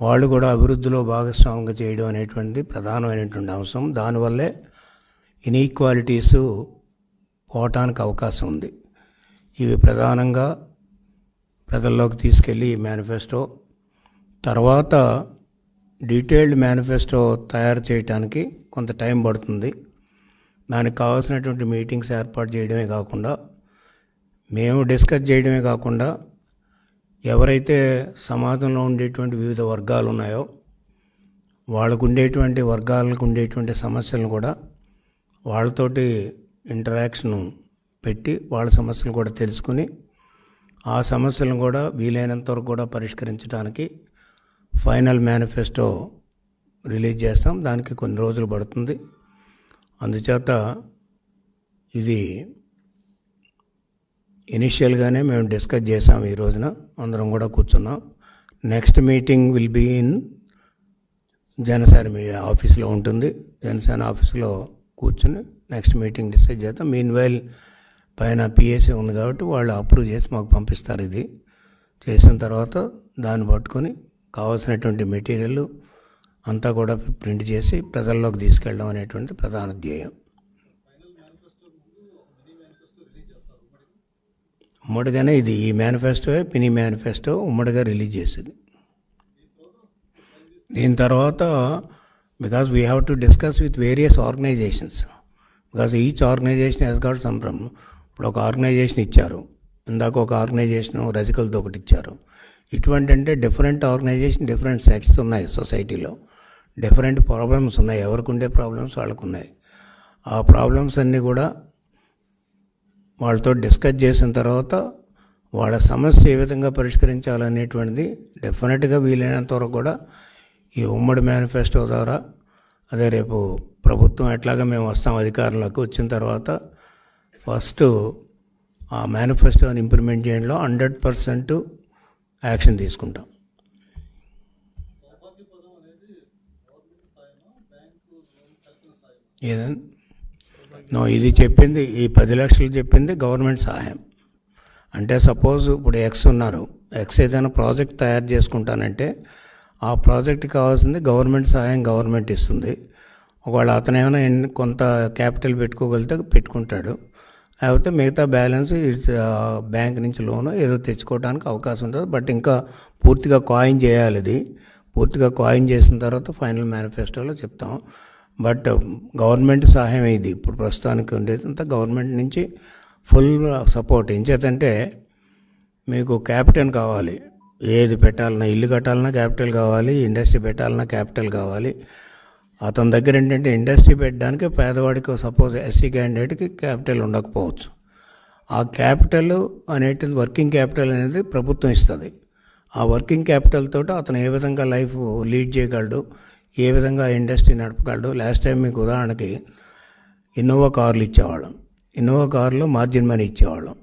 వాళ్ళు కూడా అభివృద్ధిలో భాగస్వామ్యంగా చేయడం అనేటువంటిది ప్రధానమైనటువంటి అంశం. దానివల్లే ఇన్ఈక్వాలిటీస్ పోవటానికి అవకాశం ఉంది. ఇవి ప్రధానంగా ప్రజల్లోకి తీసుకెళ్ళి ఈ మేనిఫెస్టో తర్వాత డీటెయిల్డ్ మేనిఫెస్టో తయారు చేయడానికి కొంత టైం పడుతుంది. దానికి కావాల్సినటువంటి మీటింగ్స్ ఏర్పాటు చేయడమే కాకుండా మేము డిస్కస్ చేయడమే కాకుండా ఎవరైతే సమాజంలో ఉండేటువంటి వివిధ వర్గాలు ఉన్నాయో వాళ్ళకు ఉండేటువంటి వర్గాలకు ఉండేటువంటి సమస్యలను కూడా వాళ్ళతోటి ఇంటరాక్షన్ పెట్టి వాళ్ళ సమస్యలు కూడా తెలుసుకుని ఆ సమస్యలను కూడా వీలైనంత వరకు కూడా పరిష్కరించడానికి ఫైనల్ మేనిఫెస్టో రిలీజ్ చేస్తాం. దానికి కొన్ని రోజులు పడుతుంది. అందుచేత ఇది ఇనిషియల్గానే మేము డిస్కస్ చేసాం ఈ రోజున. అందరం కూడా కూర్చున్నాం. Next meeting will be in Janasena మీ ఆఫీస్లో ఉంటుంది. జనసేన ఆఫీస్లో కూర్చుని నెక్స్ట్ మీటింగ్ డిసైడ్ చేద్దాం. మీన్ వైల్ పైన పిఎస్సీ ఉంది కాబట్టి వాళ్ళు అప్రూవ్ చేసి మాకు పంపిస్తారు ఇది. చేసిన తర్వాత దాన్ని పట్టుకొని కావాల్సినటువంటి మెటీరియల్ అంతా కూడా ప్రింట్ చేసి ప్రజల్లోకి తీసుకెళ్ళడం అనేటువంటి ప్రధాన ధ్యేయం. ఉమ్మడిగానే ఇది ఈ మేనిఫెస్టో పిని మేనిఫెస్టో ఉమ్మడిగా రిలీజ్ చేసింది. దీని తర్వాత because we have to discuss with various organisations. Because each organisation has got some ఇప్పుడు ఒక ఆర్గనైజేషన్ ఇచ్చారు ఇందాక ఒక ఆర్గనైజేషన్ రజికల్తో ఒకటి ఇచ్చారు. ఇటువంటి అంటే డిఫరెంట్ ఆర్గనైజేషన్ డిఫరెంట్ సెట్స్ ఉన్నాయి సొసైటీలో. డిఫరెంట్ ప్రాబ్లమ్స్ ఉన్నాయి ఎవరికి ఉండే ప్రాబ్లమ్స్ వాళ్ళకు ఉన్నాయి. ఆ ప్రాబ్లమ్స్ అన్నీ కూడా వాళ్ళతో డిస్కస్ చేసిన తర్వాత వాళ్ళ సమస్య ఏ విధంగా పరిష్కరించాలనేటువంటిది డెఫినెట్గా వీలైనంత వరకు కూడా ఈ ఉమ్మడి మేనిఫెస్టో ద్వారా అదే రేపు ప్రభుత్వం ఎట్లాగా మేము వస్తాం అధికారంలోకి వచ్చిన తర్వాత ఫస్ట్ ఆ మేనిఫెస్టోని ఇంప్లిమెంట్ చేయడంలో హండ్రెడ్ పర్సెంట్ యాక్షన్ తీసుకుంటాం. ఏదండి నో ఇది చెప్పింది ఈ పది లక్షలు చెప్పింది గవర్నమెంట్ సహాయం. అంటే సపోజ్ ఇప్పుడు ఎక్స్ ఉన్నారు. ఎక్స్ ఏదైనా ప్రాజెక్ట్ తయారు చేసుకుంటానంటే ఆ ప్రాజెక్ట్ కావాల్సింది గవర్నమెంట్ సహాయం గవర్నమెంట్ ఇస్తుంది. ఒకవేళ అతను ఏమైనా కొంత క్యాపిటల్ పెట్టుకోగలిగితే పెట్టుకుంటాడు. లేకపోతే మిగతా బ్యాలెన్స్ ఇట్స్ బ్యాంక్ నుంచి లోను ఏదో తెచ్చుకోవడానికి అవకాశం ఉంటుంది. బట్ ఇంకా పూర్తిగా కాయిన్ చేయాలి ఇది. పూర్తిగా కాయిన్ చేసిన తర్వాత ఫైనల్ మేనిఫెస్టోలో చెప్తాం. బట్ గవర్నమెంట్ సహాయం ఇది. ఇప్పుడు ప్రస్తుతానికి ఉండేది అంతా గవర్నమెంట్ నుంచి ఫుల్ సపోర్ట్. ఎంచేతంటే మీకు క్యాపిటల్ కావాలి. ఏది పెట్టాలన్నా ఇల్లు కట్టాలన్నా క్యాపిటల్ కావాలి ఇండస్ట్రీ పెట్టాలన్నా క్యాపిటల్ కావాలి. అతని దగ్గర ఏంటంటే ఇండస్ట్రీ పెట్టడానికి పేదవాడికి సపోజ్ ఎస్సీ క్యాండిడేట్కి క్యాపిటల్ ఉండకపోవచ్చు. ఆ క్యాపిటల్ అనేటిది వర్కింగ్ క్యాపిటల్ అనేది ప్రభుత్వం ఇస్తుంది. ఆ వర్కింగ్ క్యాపిటల్ తోటి అతను ఏ విధంగా లైఫ్ లీడ్ చేయగలడు ఏ విధంగా ఇండస్ట్రీ నడపగలడు లాస్ట్ టైం మీకు ఉదాహరణకి ఇన్నోవా కార్లు ఇచ్చేవాళ్ళం. ఇన్నోవా కార్లో మార్జిన్ మనీ ఇచ్చేవాళ్ళం.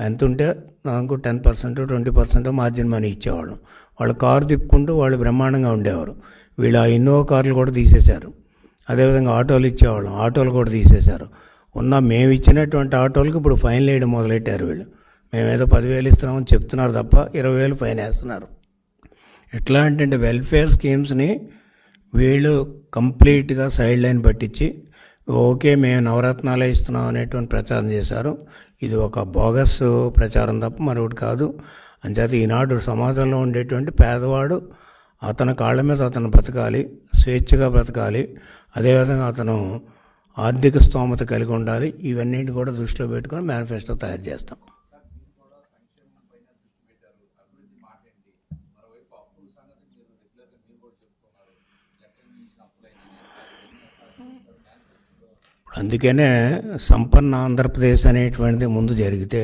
ఎంత ఉంటే నాకు ten percent twenty percent margin money ఇచ్చేవాళ్ళం. వాళ్ళు కారు తిప్పుకుంటూ వాళ్ళు బ్రహ్మాండంగా ఉండేవారు. వీళ్ళు ఆ ఇన్నోవా కార్లు కూడా తీసేశారు. అదేవిధంగా ఆటోలు ఇచ్చేవాళ్ళం. ఆటోలు కూడా తీసేశారు. ఉన్న మేము ఇచ్చినటువంటి ఆటోలకు ఇప్పుడు ఫైన్ వేయడం మొదలెట్టారు వీళ్ళు. మేమేదో పదివేలు ఇస్తున్నామని చెప్తున్నారు తప్ప ఇరవై వేలు ఫైన్ వేస్తున్నారు. ఎట్లా అంటే వెల్ఫేర్ స్కీమ్స్ని వీళ్ళు కంప్లీట్గా సైడ్ లైన్ పట్టించి ఓకే మేము నవరత్నాలే ఇస్తున్నాం అనేటువంటి ప్రచారం చేశారు. ఇది ఒక బోగస్ ప్రచారం తప్ప మరొకటి కాదు. అంచేత ఈనాడు సమాజంలో ఉండేటువంటి పేదవాడు అతని కాళ్ళ మీద అతను బ్రతకాలి స్వేచ్ఛగా బ్రతకాలి అదేవిధంగా అతను ఆర్థిక స్తోమత కలిగి ఉండాలి. ఇవన్నీ కూడా దృష్టిలో పెట్టుకొని మేనిఫెస్టో తయారు చేస్తాం. అందుకనే సంపన్న ఆంధ్రప్రదేశ్ అనేటువంటిది ముందు జరిగితే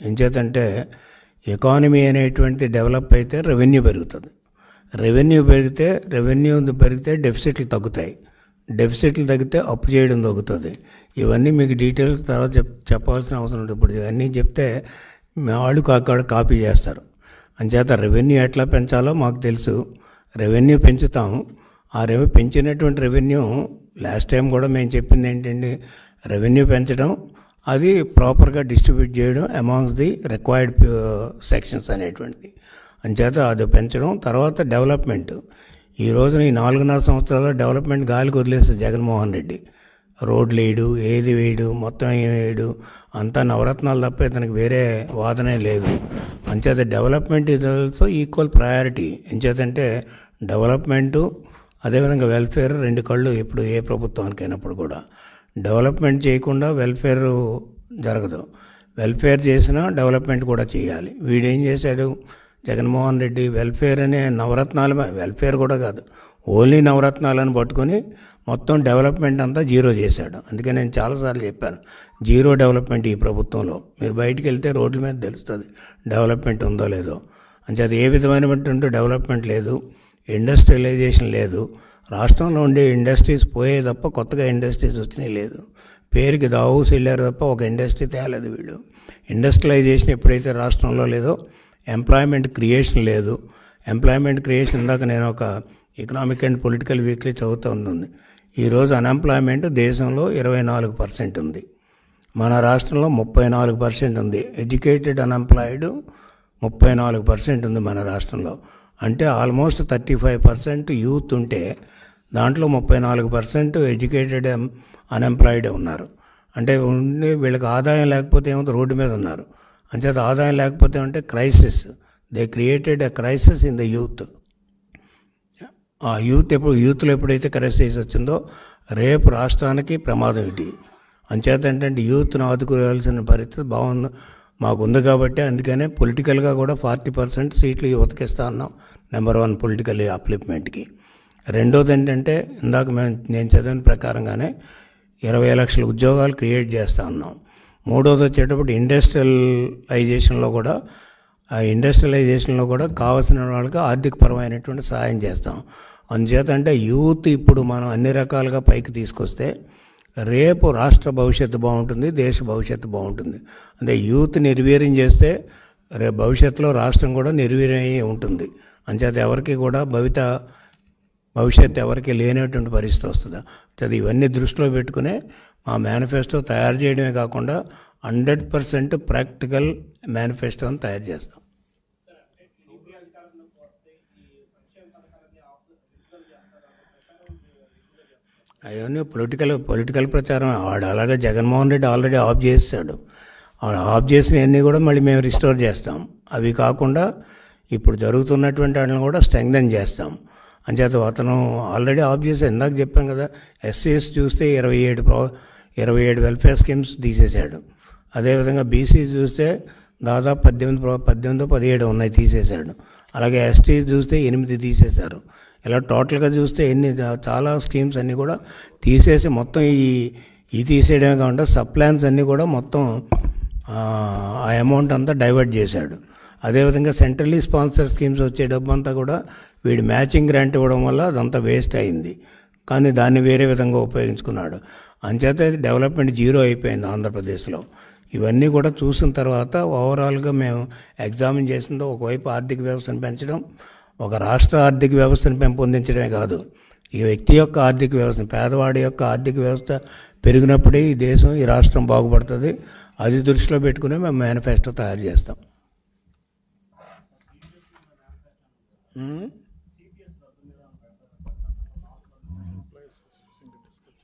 ఎంచేతంటే ఎకానమీ అనేటువంటిది డెవలప్ అయితే రెవెన్యూ పెరుగుతుంది. రెవెన్యూ పెరిగితే రెవెన్యూ పెరిగితే డెఫిసిట్లు తగ్గుతాయి. డెఫిసిట్లు తగ్గితే అప్పు చేయడం తగ్గుతుంది. ఇవన్నీ మీకు డీటెయిల్స్ తర్వాత చెప్ చెప్పాల్సిన అవసరం ఉంటుంది. ఇప్పుడు ఇవన్నీ చెప్తే మా వాళ్ళు అక్కడ కాపీ చేస్తారు. అంచేత రెవెన్యూ ఎట్లా పెంచాలో మాకు తెలుసు. రెవెన్యూ పెంచుతాము ఆ రెవెన్యూ పెంచినటువంటి రెవెన్యూ లాస్ట్ టైం కూడా మేము చెప్పింది ఏంటండి రెవెన్యూ పెంచడం అది ప్రాపర్గా డిస్ట్రిబ్యూట్ చేయడం అమాంగ్స్ ది రిక్వైర్డ్ సెక్షన్స్ అనేటువంటిది. అంచేత అది పెంచడం తర్వాత డెవలప్మెంట్. ఈ రోజున ఈ నాలుగున్నర సంవత్సరాల్లో డెవలప్మెంట్ గాలికి వదిలేస్తుంది జగన్మోహన్ రెడ్డి. రోడ్లు వేయడు ఏది వేయడు మొత్తం ఏం వేయడు అంతా నవరత్నాలు తప్ప ఇతనికి వేరే వాదనే లేదు. అంచేత డెవలప్మెంట్ ఇది ఆల్సో ఈక్వల్ ప్రయారిటీ. ఎంచేతంటే డెవలప్మెంటు అదేవిధంగా వెల్ఫేర్ రెండు కళ్ళు ఇప్పుడు ఏ ప్రభుత్వానికైనప్పుడు కూడా. డెవలప్మెంట్ చేయకుండా వెల్ఫేర్ జరగదు. వెల్ఫేర్ చేసినా డెవలప్మెంట్ కూడా చేయాలి. వీడేం చేశాడు? జగన్మోహన్ రెడ్డి వెల్ఫేర్ అనే నవరత్నాలు వెల్ఫేర్ కూడా కాదు. ఓన్లీ నవరత్నాలను పట్టుకొని మొత్తం డెవలప్మెంట్ అంతా జీరో చేశాడు. అందుకే నేను చాలాసార్లు చెప్పాను. జీరో డెవలప్మెంట్ ఈ ప్రభుత్వంలో. మీరు బయటికి వెళ్తే రోడ్ల మీద తెలుస్తుంది. డెవలప్మెంట్ ఉందో లేదో. అంటే అది ఏ విధమైనటువంటి డెవలప్మెంట్ లేదు. ఇండస్ట్రియలైజేషన్ లేదు. రాష్ట్రంలో ఉండే ఇండస్ట్రీస్ పోయే తప్ప కొత్తగా ఇండస్ట్రీస్ వచ్చినాయి లేదు. పేరుకి దావూస్ వెళ్ళారు తప్ప ఒక ఇండస్ట్రీ తేలేదు వీడు. ఇండస్ట్రియలైజేషన్ ఎప్పుడైతే రాష్ట్రంలో లేదో ఎంప్లాయ్మెంట్ క్రియేషన్ లేదు. ఎంప్లాయ్మెంట్ క్రియేషన్ ఇందాక నేను ఒక ఎకనామిక్ అండ్ పొలిటికల్ వీక్లీ చదువుతూ ఉంది ఈరోజు అన్ఎంప్లాయ్మెంట్ దేశంలో ఇరవై నాలుగు పర్సెంట్ ఉంది. మన రాష్ట్రంలో ముప్పై నాలుగు పర్సెంట్ ఉంది. ఎడ్యుకేటెడ్ అన్ఎంప్లాయిడ్ ముప్పై నాలుగు పర్సెంట్ ఉంది మన రాష్ట్రంలో. అంటే almost thirty five percent youth ఉంటే దాంట్లో ముప్పై నాలుగు పర్సెంట్ ఎడ్యుకేటెడ్ అన్ఎంప్లాయిడ్ ఉన్నారు. అంటే ఉండి వీళ్ళకి ఆదాయం లేకపోతే ఏమో రోడ్డు మీద ఉన్నారు. అంచేత ఆదాయం లేకపోతే అంటే crisis they created a crisis in the youth ఆ యూత్ ఎప్పుడు యూత్లో ఎప్పుడైతే క్రైసిస్ వచ్చిందో రేపు రాష్ట్రానికి ప్రమాదం ఇది. అంచేత ఏంటంటే యూత్ను ఆదుకోవాల్సిన పరిస్థితి బాగుంది. మాకు ఉంది కాబట్టి అందుకనే పొలిటికల్గా కూడా ఫార్టీ పర్సెంట్ సీట్లు యువతకి ఇస్తా ఉన్నాం నెంబర్ వన్ పొలిటికల్ అప్లిప్మెంట్కి. రెండోది ఏంటంటే ఇందాక మేము నేను చదివిన ప్రకారంగానే ఇరవై లక్షల ఉద్యోగాలు క్రియేట్ చేస్తూ ఉన్నాం మూడోది వచ్చేటప్పుడు ఇండస్ట్రియలైజేషన్లో కూడా ఆ ఇండస్ట్రియలైజేషన్లో కూడా కావాల్సిన వాళ్ళకి ఆర్థికపరమైనటువంటి సహాయం చేస్తాం. అందుచేత అంటే యూత్ ఇప్పుడు మనం అన్ని రకాలుగా పైకి తీసుకొస్తే రేపు రాష్ట్ర భవిష్యత్తు బాగుంటుంది దేశ భవిష్యత్తు బాగుంటుంది. అంటే యూత్ నిర్వీర్యం చేస్తే రేపు భవిష్యత్తులో రాష్ట్రం కూడా నిర్వీర్యం ఉంటుంది. అంచేత ఎవరికి కూడా భవిత భవిష్యత్తు ఎవరికి లేనటువంటి పరిస్థితి వస్తుంది. అది ఇవన్నీ దృష్టిలో పెట్టుకునే మా మేనిఫెస్టో తయారు చేయడమే కాకుండా హండ్రెడ్ పర్సెంట్ ప్రాక్టికల్ మేనిఫెస్టోని తయారు చేస్తాం. అవన్నీ పొలిటికల్ పొలిటికల్ ప్రచారం. వాడు అలాగే జగన్మోహన్ రెడ్డి ఆల్రెడీ ఆఫ్ చేస్తాడు. ఆఫ్ చేసినవన్నీ కూడా మళ్ళీ మేము రిస్టోర్ చేస్తాం. అవి కాకుండా ఇప్పుడు జరుగుతున్నటువంటి వాటిని కూడా స్ట్రెంగ్దన్ చేస్తాం. అంచేత అతను ఆల్రెడీ ఆఫ్ చేసి ఇందాక చెప్పాం కదా ఎస్సీఎస్ చూస్తే ఇరవై ఏడు ప్రో ఇరవై ఏడు వెల్ఫేర్ స్కీమ్స్ తీసేశాడు. అదేవిధంగా బీసీ చూస్తే దాదాపు పద్దెనిమిది ప్రో పద్దెనిమిది పదిహేడు ఉన్నాయి తీసేశాడు. అలాగే ఎస్టీ చూస్తే ఎనిమిది తీసేశారు. ఇలా టోటల్గా చూస్తే ఎన్ని చాలా స్కీమ్స్ అన్నీ కూడా తీసేసి మొత్తం ఈ ఈ తీసేయడమే కాకుండా సబ్ ప్లాన్స్ అన్నీ కూడా మొత్తం ఆ అమౌంట్ అంతా డైవర్ట్ చేశాడు. అదేవిధంగా సెంట్రలీ స్పాన్సర్ స్కీమ్స్ వచ్చే డబ్బు అంతా కూడా వీడు మ్యాచింగ్ గ్రాంట్ ఇవ్వడం వల్ల అదంతా వేస్ట్ అయింది. కానీ దాన్ని వేరే విధంగా ఉపయోగించుకున్నాడు. అంచేత డెవలప్మెంట్ జీరో అయిపోయింది ఆంధ్రప్రదేశ్లో. ఇవన్నీ కూడా చూసిన తర్వాత ఓవరాల్గా మేము ఎగ్జామిన్ చేసిందో ఒకవైపు ఆర్థిక వ్యవస్థను పెంచడం ఒక రాష్ట్ర ఆర్థిక వ్యవస్థను పెంపొందించడమే కాదు. ఈ వ్యక్తి యొక్క ఆర్థిక వ్యవస్థ పేదవాడి యొక్క ఆర్థిక వ్యవస్థ పెరిగినప్పుడే ఈ దేశం ఈ రాష్ట్రం బాగుపడుతుంది. అది దృష్టిలో పెట్టుకుని మేము మేనిఫెస్టో తయారు చేస్తాం.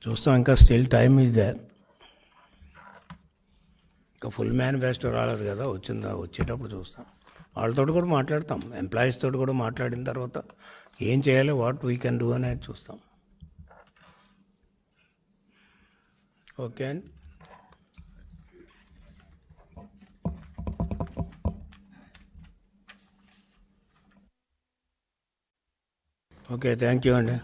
చూస్తాం ఇంకా స్టిల్ టైం ఇస్ దే. ఇంకా ఫుల్ మేనిఫెస్టో రాలేదు కదా వచ్చిందా వచ్చేటప్పుడు చూస్తాం. వాళ్ళతో కూడా మాట్లాడతాం. ఎంప్లాయీస్ తోటి కూడా మాట్లాడిన తర్వాత ఏం చేయాలి వాట్ వీ కెన్ డూ అనేది చూస్తాం. ఓకే అండి. ఓకే థ్యాంక్ యూ అండి.